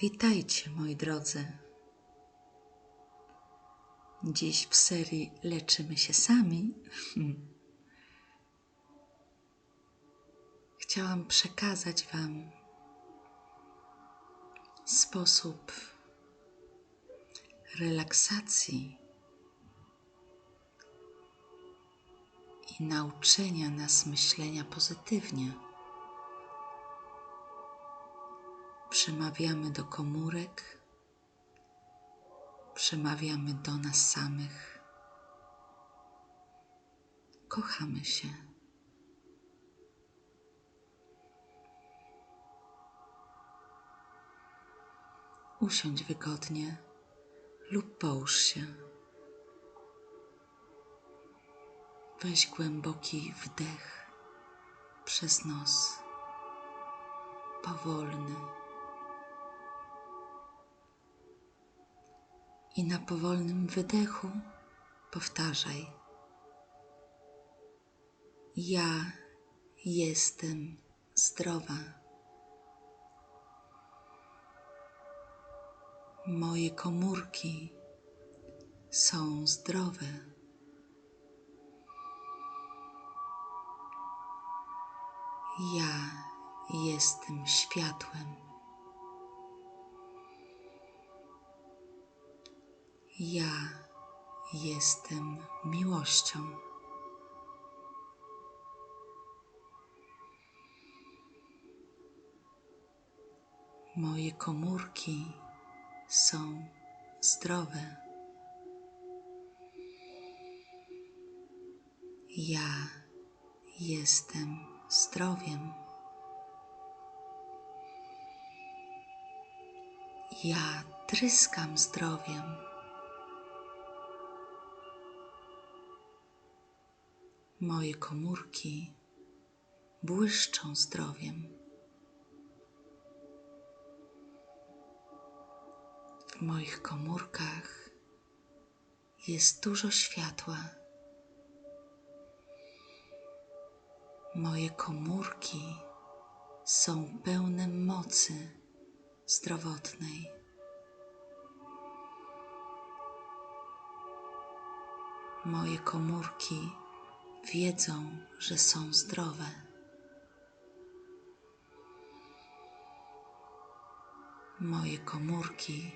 Witajcie, moi drodzy. Dziś w serii Leczymy się sami. Chciałam przekazać Wam sposób relaksacji i nauczenia nas myślenia pozytywnie. Przemawiamy do komórek, przemawiamy do nas samych. Kochamy się. Usiądź wygodnie lub połóż się. Weź głęboki wdech przez nos, powolny. I na powolnym wydechu powtarzaj: Ja jestem zdrowa. Moje komórki są zdrowe. Ja jestem światłem. Ja jestem miłością. Moje komórki są zdrowe. Ja jestem zdrowiem. Ja tryskam zdrowiem. Moje komórki błyszczą zdrowiem. W moich komórkach jest dużo światła. Moje komórki są pełne mocy zdrowotnej. Moje komórki wiedzą, że są zdrowe. Moje komórki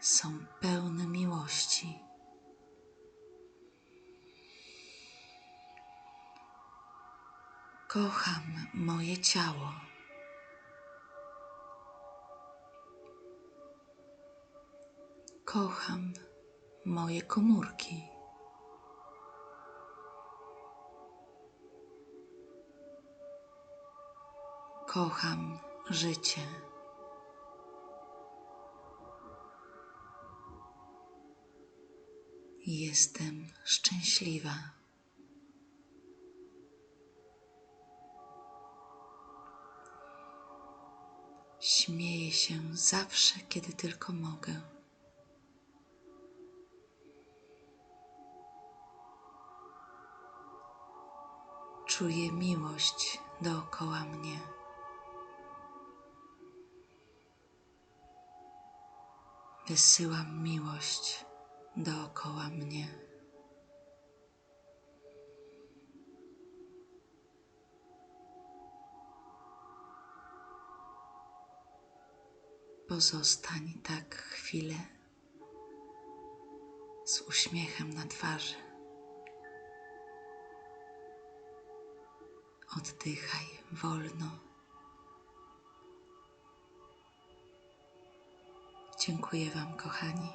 są pełne miłości. Kocham moje ciało. Kocham moje komórki. Kocham życie. Jestem szczęśliwa. Śmieję się zawsze, kiedy tylko mogę. Czuję miłość dookoła mnie. Wysyłam miłość dookoła mnie. Pozostań tak chwilę z uśmiechem na twarzy. Oddychaj wolno. Dziękuję Wam, kochani.